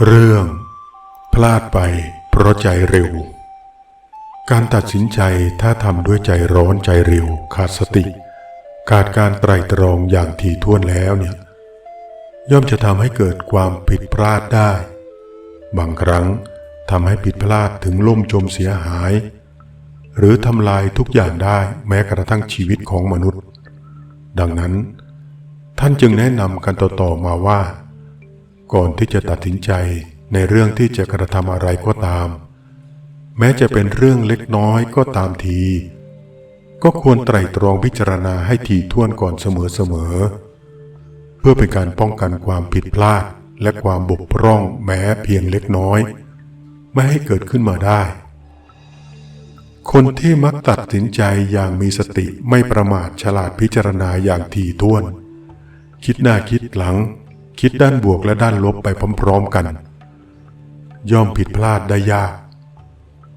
เรื่องพลาดไปเพราะใจเร็ว การตัดสินใจถ้าทำด้วยใจร้อนใจเร็ว ขาดสติ ขาดการไตรตรองอย่างถี่ถ้วนแล้วเนี่ย ย่อมจะทำให้เกิดความผิดพลาดได้ บางครั้งทำให้ผิดพลาดถึงล่มจมเสียหาย หรือทำลายทุกอย่างได้แม้กระทั่งชีวิตของมนุษย์ ดังนั้น ท่านจึงแนะนำกันต่อๆมาว่า ก่อนที่จะตัดสินใจในเรื่องที่จะกระทำอะไรก็ตาม แม้จะเป็นเรื่องเล็กน้อยก็ตามที ก็ควรไตร่ตรองพิจารณาให้ถี่ถ้วนก่อนเสมอๆเพื่อเป็นการป้องกันความผิดพลาดและความบกพร่องแม้เพียงเล็กน้อย ไม่ให้เกิดขึ้นมาได้ คนที่มักตัดสินใจอย่างมีสติไม่ประมาทฉลาดพิจารณาอย่างถี่ถ้วน คิดหน้าคิดหลัง คิดด้านบวกและด้านลบไปพร้อมๆกัน ย่อมผิดพลาดได้ยาก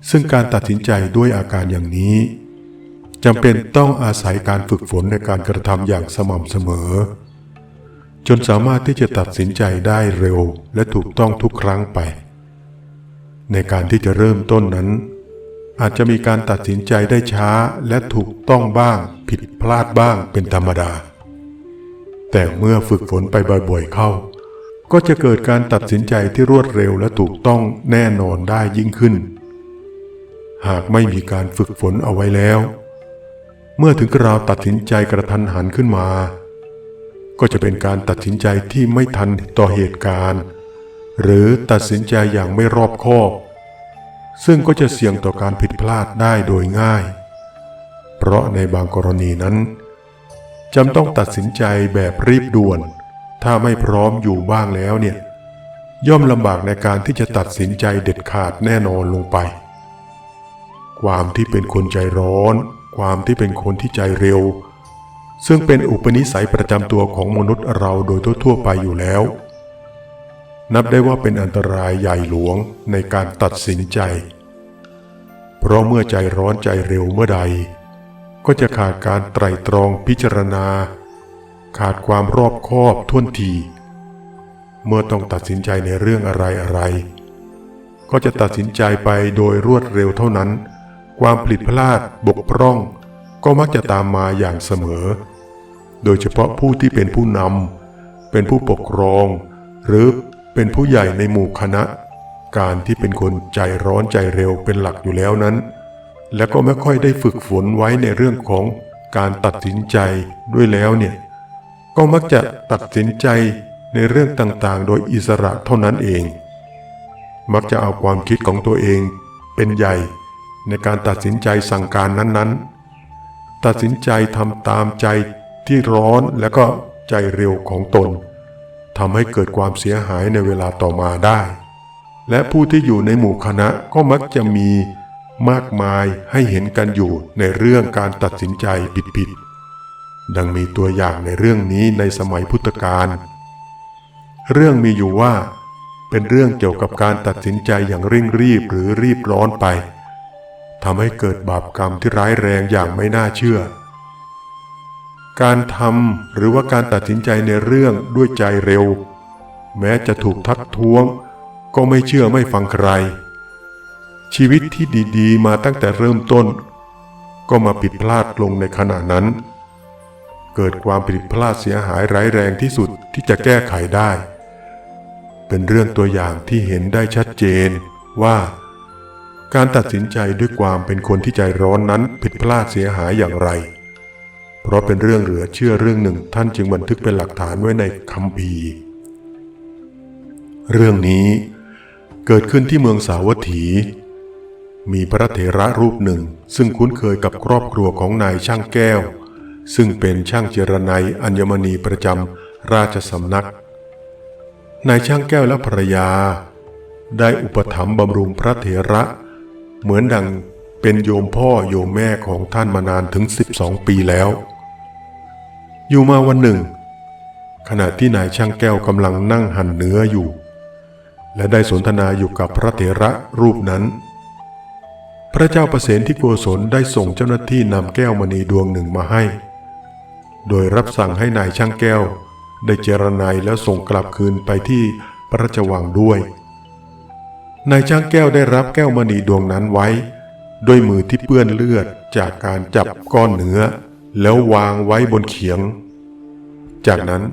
ซึ่งการตัดสินใจด้วยอาการอย่างนี้จำเป็นต้องอาศัยการฝึกฝนในการกระทำอย่างสม่ำเสมอ จนสามารถที่จะตัดสินใจได้เร็วและถูกต้องทุกครั้งไป ในการที่จะเริ่มต้นนั้น อาจจะมีการตัดสินใจได้ช้าและถูกต้องบ้าง ผิดพลาดบ้างเป็นธรรมดา แต่เมื่อฝึกฝนไปบ่อยๆเข้า ก็จะเกิดการตัดสินใจที่รวดเร็วและถูกต้องแน่นอนได้ยิ่งขึ้น หากไม่มีการฝึกฝนเอาไว้แล้ว เมื่อถึงคราวตัดสินใจกระทันหันขึ้นมา ก็จะเป็นการตัดสินใจที่ไม่ทันต่อเหตุการณ์ หรือตัดสินใจอย่างไม่รอบคอบ ซึ่งก็จะเสี่ยงต่อการผิดพลาดได้โดยง่าย เพราะในบางกรณีนั้น จำต้องตัดสินใจแบบรีบด่วน ถ้าไม่พร้อมอยู่บ้างแล้วเนี่ย ย่อมลำบากในการที่จะตัดสินใจเด็ดขาดแน่นอนลงไป ความที่เป็นคนใจร้อน ความที่เป็นคนที่ใจเร็ว ซึ่งเป็นอุปนิสัยประจำตัวของมนุษย์เราโดยทั่วๆไปอยู่แล้ว นับได้ว่าเป็นอันตรายใหญ่หลวงในการตัดสินใจ เพราะเมื่อใจร้อนใจเร็วเมื่อใด ก็จะขาดการไตร่ตรองพิจารณา ขาดความรอบคอบท่วนที เมื่อต้องตัดสินใจในเรื่องอะไรอะไร ก็จะตัดสินใจไปโดยรวดเร็วเท่านั้น ความผิดพลาดบกพร่อง ก็มักจะตามมาอย่างเสมอ โดยเฉพาะผู้ที่เป็นผู้นำเป็นผู้ปกครอง หรือเป็นผู้ใหญ่ในหมู่คณะ การที่เป็นคนใจร้อนใจเร็วเป็นหลักอยู่แล้วนั้น และก็ไม่ค่อยได้ฝึกฝนไว้ในเรื่องของการตัดสินใจด้วยแล้วเนี่ย ก็มักจะตัดสินใจในเรื่องต่างๆ โดยอิสระเท่านั้นเอง มักจะเอาความคิดของตัวเองเป็นใหญ่ในการตัดสินใจสั่งการนั้นๆ ตัดสินใจทำตามใจที่ร้อนและก็ใจเร็วของตนทำให้เกิดความเสียหายในเวลาต่อมาได้ และผู้ที่อยู่ในหมู่คณะก็มักจะมี มากมายให้เห็นกันอยู่ในเรื่องการตัดสินใจผิดๆดังมีตัวอย่างในเรื่องนี้ในสมัยพุทธกาลเรื่องมีอยู่ว่า เป็นเรื่องเกี่ยวกับการตัดสินใจอย่างเร่งรีบหรือรีบร้อนไปทำให้เกิดบาปกรรมที่ร้ายแรงอย่างไม่น่าเชื่อ การทำหรือว่าการตัดสินใจในเรื่องด้วยใจเร็ว แม้จะถูกทักท้วง ก็ไม่เชื่อไม่ฟังใคร ชีวิตที่ดีๆ มาตั้งแต่เริ่มต้น ก็มาผิดพลาดลงในขณะนั้น เกิดความผิดพลาดเสียหายร้ายแรงที่สุดที่จะแก้ไขได้ เป็นเรื่องตัวอย่างที่เห็นได้ชัดเจนว่า การตัดสินใจด้วยความเป็นคนที่ใจร้อนนั้นผิดพลาดเสียหายอย่างไร เพราะเป็นเรื่องเหลือเชื่อเรื่องหนึ่งท่านจึงบันทึกเป็นหลักฐานไว้ในคัมภีร์เรื่องนี้เกิดขึ้นที่เมืองสาวัตถี มีพระเถระรูปหนึ่ง ซึ่งคุ้นเคยกับครอบครัวของนายช่างแก้ว ซึ่งเป็นช่างเจรไนยอัญมณีประจำราชสำนัก นายช่างแก้วและภรรยา ได้อุปถัมภ์บำรุงพระเถระ เหมือนดังเป็นโยมพ่อโยมแม่ของท่านมานานถึง 12 ปีแล้ว อยู่มาวันหนึ่ง ขณะที่นายช่างแก้วกำลังนั่งหั่นเนื้ออยู่ และได้สนทนาอยู่กับพระเถระรูปนั้น พระเจ้าประเสนที่โกศลได้ส่งเจ้าหน้าที่นำแก้วมณีดวงหนึ่งมาให้ โดยรับสั่งให้นายช่างแก้ว ได้เจรนายแล้วส่งกลับคืนไปที่พระราชวังด้วยนายช่างแก้วได้รับแก้วมณีดวงนั้นไว้ ด้วยมือที่เปื้อนเลือดจากการจับก้อนเนื้อ แล้ววางไว้บนเขียง จากนั้น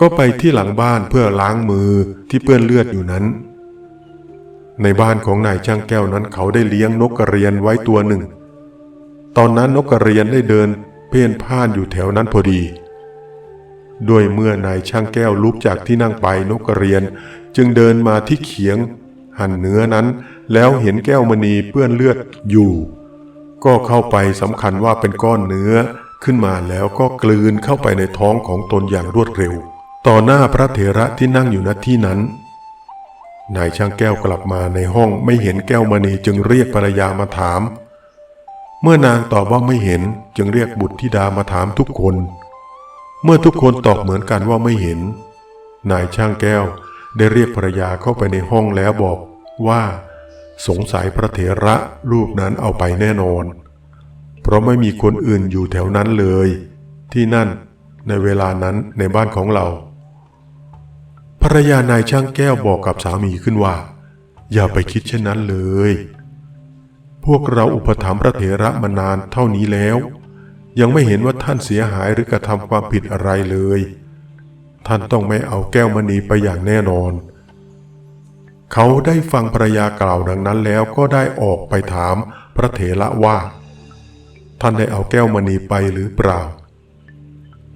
ก็ไปที่หลังบ้านเพื่อล้างมือที่เปื้อนเลือดอยู่นั้น ในบ้านของนายช่างแก้วนั้นเขาได้เลี้ยงนกกระเรียนไว้ตัวหนึ่ง ตอนนั้นนกกระเรียนได้เดินเพ่นพ่านอยู่แถวนั้นพอดีด้วยเมื่อนายช่างแก้วลุกจากที่นั่งไปนกกระเรียน จึงเดินมาที่เขียง หั่นเนื้อนั้น แล้วเห็นแก้วมณีเปื้อนเลือดอยู่ ก็เข้าไปสำคัญว่าเป็นก้อนเนื้อขึ้นมาแล้วก็กลืนเข้าไปในท้องของตนอย่างรวดเร็ว ต่อหน้าพระเถระที่นั่งอยู่ณที่นั้น นายช่างแก้วกลับมาในห้องไม่เห็นแก้วมณีจึงเรียกภรรยามาถาม เมื่อนางตอบว่าไม่เห็นจึงเรียกบุตรธิดามาถามทุกคน เมื่อทุกคนตอบเหมือนกันว่าไม่เห็น นายช่างแก้วได้เรียกภรรยาเข้าไปในห้องแล้วบอกว่า สงสัยพระเถระรูปนั้นเอาไปแน่นอน เพราะไม่มีคนอื่นอยู่แถวนั้นเลย ที่นั่นในเวลานั้นในบ้านของเรา ภรรยานายช่างแก้วบอกกับสามีขึ้นว่า อย่าไปคิดเช่นนั้นเลย พวกเราอุปถัมภ์พระเถระมานานเท่านี้แล้ว ยังไม่เห็นว่าท่านเสียหายหรือกระทำความผิดอะไรเลย ท่านต้องไม่เอาแก้วมณีไปอย่างแน่นอน เขาได้ฟังภรรยากล่าวดังนั้นแล้วก็ได้ออกไปถามพระเถระว่า ท่านได้เอาแก้วมณีไปหรือเปล่า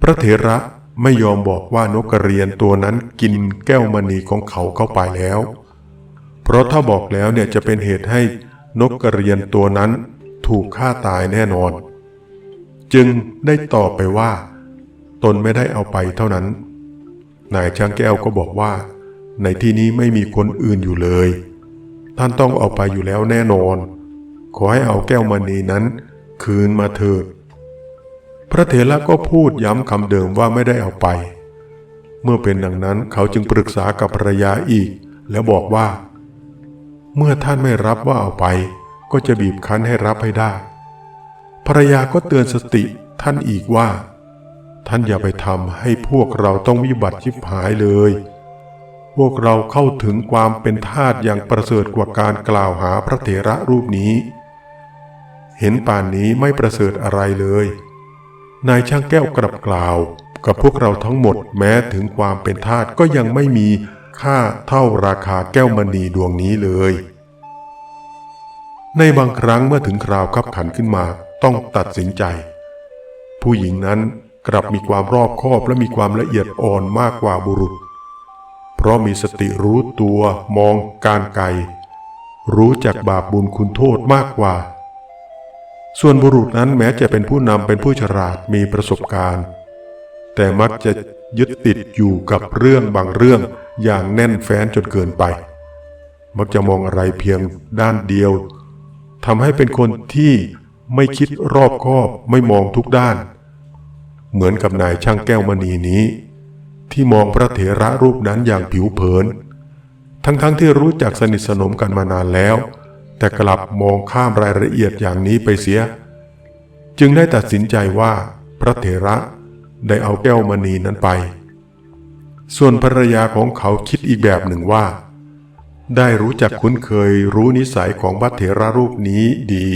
พระเถระ ไม่ยอมบอกว่านกกระเรียนตัวนั้นกินแก้วมณีของเขาเข้าไปแล้ว เพราะถ้าบอกแล้วเนี่ยจะเป็นเหตุให้นกกระเรียนตัวนั้นถูกฆ่าตายแน่นอน จึงได้ตอบไปว่า ตนไม่ได้เอาไปเท่านั้น นายช่างแก้วก็บอกว่า ในที่นี้ไม่มีคนอื่นอยู่เลย ท่านต้องเอาไปอยู่แล้วแน่นอน ขอให้เอาแก้วมณีนั้น คืนมาเถิด พระเถระก็พูดย้ำคำเดิมว่าไม่ได้เอาไป เมื่อเป็นดังนั้นเขาจึงปรึกษากับภรรยาอีก แล้วบอกว่า เมื่อท่านไม่รับว่าเอาไป ก็จะบีบคั้นให้รับให้ได้ภรรยาก็เตือนสติท่านอีกว่า ท่านอย่าไปทำให้พวกเราต้องวิบัติชิบหายเลย พวกเราเข้าถึงความเป็นทาสอย่างประเสริฐกว่าการกล่าวหาพระเถระรูปนี้ เห็นป่านนี้ไม่ประเสริฐอะไรเลย นายช่างแก้วกลับกล่าว กับพวกเราทั้งหมดแม้ถึงความเป็นทาสก็ยังไม่มีค่าเท่าราคาแก้วมณีดวงนี้เลย ในบางครั้งเมื่อถึงคราวขับขันขึ้นมาต้องตัดสินใจ ผู้หญิงนั้นกลับมีความรอบคอบและมีความละเอียดอ่อนมากกว่าบุรุษ เพราะมีสติรู้ตัวมองการไกลรู้จักบาปบุญคุณโทษมากกว่า ส่วนบุรุษนั้นแม้จะเป็นผู้นำเป็นผู้ฉลาดมีประสบการณ์ แต่มักจะยึดติดอยู่กับเรื่องบางเรื่องอย่างแน่นแฟ้นจนเกินไป มักจะมองอะไรเพียงด้านเดียวทำให้เป็นคนที่ไม่คิดรอบคอบไม่มองทุกด้าน เหมือนกับนายช่างแก้วมณีนี้ ที่มองพระเถระรูปนั้นอย่างผิวเผิน ทั้งๆทที่รู้จักสนิทสนมกันมานานแล้ว แต่กลับมองข้ามรายละเอียดอย่างนี้ไปเสีย จึงได้ตัดสินใจว่าพระเถระได้เอาแก้วมณีนั้นไป ส่วนภรรยาของเขาคิดอีกแบบหนึ่งว่า ได้รู้จักคุ้นเคยรู้นิสัยของพระเถระรูปนี้ดี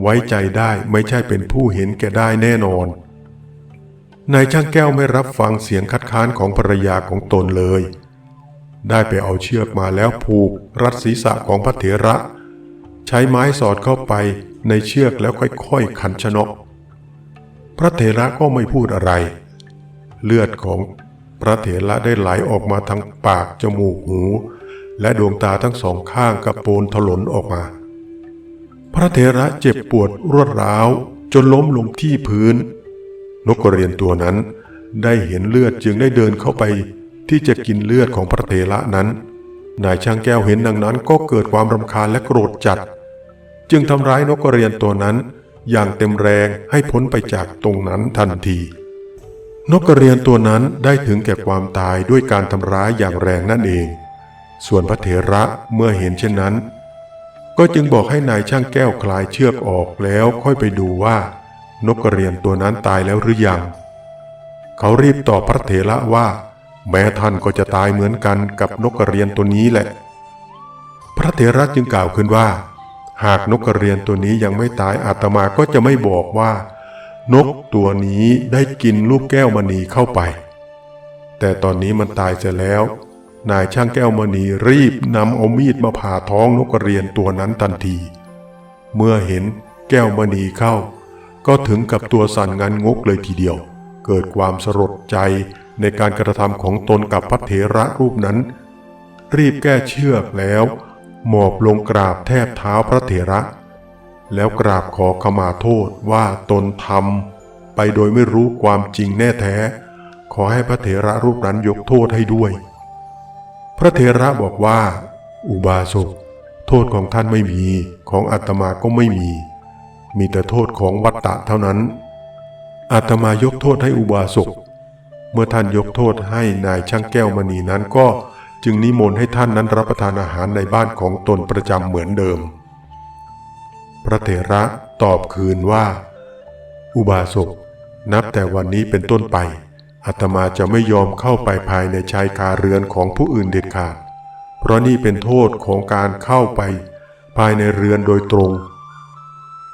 ไว้ใจได้ไม่ใช่เป็นผู้เห็นแก่ได้แน่นอนนายช่างแก้วไม่รับฟังเสียงคัดค้านของภรรยาของตนเลย ได้ไปเอาเชือกมาแล้วผูก รัดศีรษะของพระเถระ ใช้ไม้สอดเข้าไปในเชือกแล้วค่อยๆขันชนก พระเถระก็ไม่พูดอะไร เลือดของพระเถระได้ไหลออกมาทางปากจมูกหู และดวงตาทั้งสองข้างกระโปนถลนออกมา พระเถระเจ็บปวดรวดร้าว จนล้มลงที่พื้น นกกระเรียนตัวนั้นได้เห็นเลือดจึงได้เดินเข้าไป ที่จะกินเลือดของพระเถระนั้น นายช่างแก้วเห็นดังนั้นก็เกิดความรำคาญและโกรธจัด จึงทำร้ายนกกระเรียนตัวนั้น อย่างเต็มแรงให้พ้นไปจากตรงนั้นทันที นกกระเรียนตัวนั้นได้ถึงแก่ความตายด้วยการทำร้ายอย่างแรงนั่นเอง ส่วนพระเถระเมื่อเห็นเช่นนั้น ก็จึงบอกให้นายช่างแก้วคลายเชือกออกแล้วค่อยไปดูว่า นกกระเรียนตัวนั้นตายแล้วหรือยัง เขารีบตอบพระเถระว่า แม้ท่านก็จะตายเหมือนกันกับนกกระเรียนตัวนี้แหละ พระเถระจึงกล่าวขึ้นว่า หากนกกระเรียนตัวนี้ยังไม่ตายอาตมาก็จะไม่บอกว่า นกตัวนี้ได้กินลูกแก้วมณีเข้าไป แต่ตอนนี้มันตายเสียแล้ว นายช่างแก้วมณีรีบนำเอามีดมาผ่าท้องนกกระเรียนตัวนั้นทันที เมื่อเห็นแก้วมณีเข้า ก็ถึงกับตัวสั่นงันงกเลยทีเดียว เกิดความสลดใจ ในการกระทำของตนกับพระเถระรูปนั้น รีบแก้เชือกแล้ว หมอบลงกราบแทบเท้าพระเถระ แล้วกราบขอขมาโทษว่าตนทำไปโดยไม่รู้ความจริงแน่แท้ ขอให้พระเถระรูปนั้นยกโทษให้ด้วย พระเถระบอกว่า อุบาสกโทษของท่านไม่มีของอาตมาก็ไม่มี มีแต่โทษของวัตตะเท่านั้นอาตมายกโทษให้อุบาสก เมื่อท่านยกโทษให้นายช่างแก้วมณีนั้นก็จึงนิมนต์ให้ท่านนั้นรับประทานอาหารในบ้านของตนประจำเหมือนเดิม พระเถระตอบคืนว่า อุบาสกนับแต่วันนี้เป็นต้นไปอาตมาจะไม่ยอมเข้าไปภายในชายคาเรือนของผู้อื่นเด็ดขาด เพราะนี่เป็นโทษของการเข้าไป ภายในเรือนโดยตรง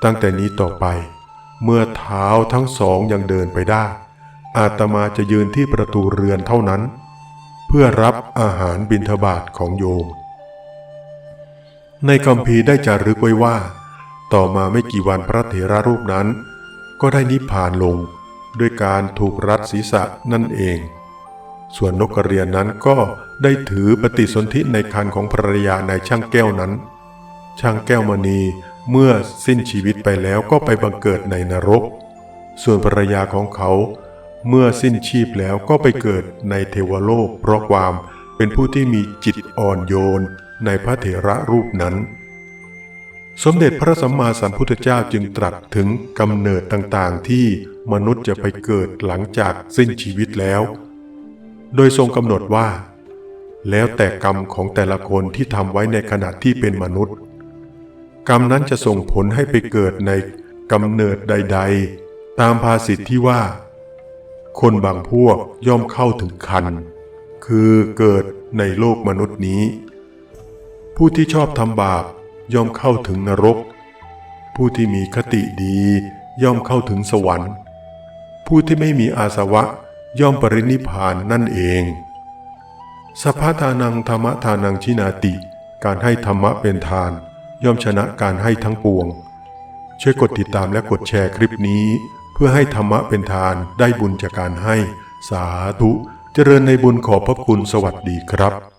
ตั้งแต่นี้ต่อไป เมื่อเท้าทั้งสองยังเดินไปได้ อาตมาจะยืนที่ประตูเรือนเท่านั้น เพื่อรับอาหารบิณฑบาตของโยม ในคำพีได้จารึกไว้ว่า ต่อมาไม่กี่วันพระเถระรูปนั้น ก็ได้นิพพานลงด้วยการถูกรัดศีรษะนั่นเอง ส่วนนกกระเรียนนั้นก็ได้ถือปฏิสนธิในคันของภรรยาในช่างแก้วนั้น ช่างแก้วมณีเมื่อสิ้นชีวิตไปแล้วก็ไปบังเกิดในนรก ส่วนภรรยาของเขา เมื่อสิ้นชีพแล้วก็ไปเกิดในเทวโลกเพราะความเป็นผู้ที่มีจิตอ่อนโยนในพระเถระรูปนั้น สมเด็จพระสัมมาสัมพุทธเจ้าจึงตรัสถึงกำเนิดต่างๆ ที่มนุษย์จะไปเกิดหลังจากสิ้นชีวิตแล้ว โดยทรงกำหนดว่า แล้วแต่กรรมของแต่ละคนที่ทำไว้ในขณะที่เป็นมนุษย์ กรรมนั้นจะส่งผลให้ไปเกิดในกำเนิดใด ๆ ตามภาษิตที่ว่า คนบางพวกย่อมเข้าถึงคัน คือเกิดในโลกมนุษย์นี้ ผู้ที่ชอบทำบาปย่อมเข้าถึงนรก ผู้ที่มีคติดีย่อมเข้าถึงสวรรค์ ผู้ที่ไม่มีอาสวะย่อมปรินิพานนั่นเองสัพพทานังธรรมทานังชินาติ การให้ธรรมะเป็นทาน ย่อมชนะการให้ทั้งปวง ช่วยกดติดตามและกดแชร์คลิปนี้ พื่อให้ธรรมะเป็นทานได้บุญจากการให้ สาธุ เจริญในบุญขอบพระคุณสวัสดีครับ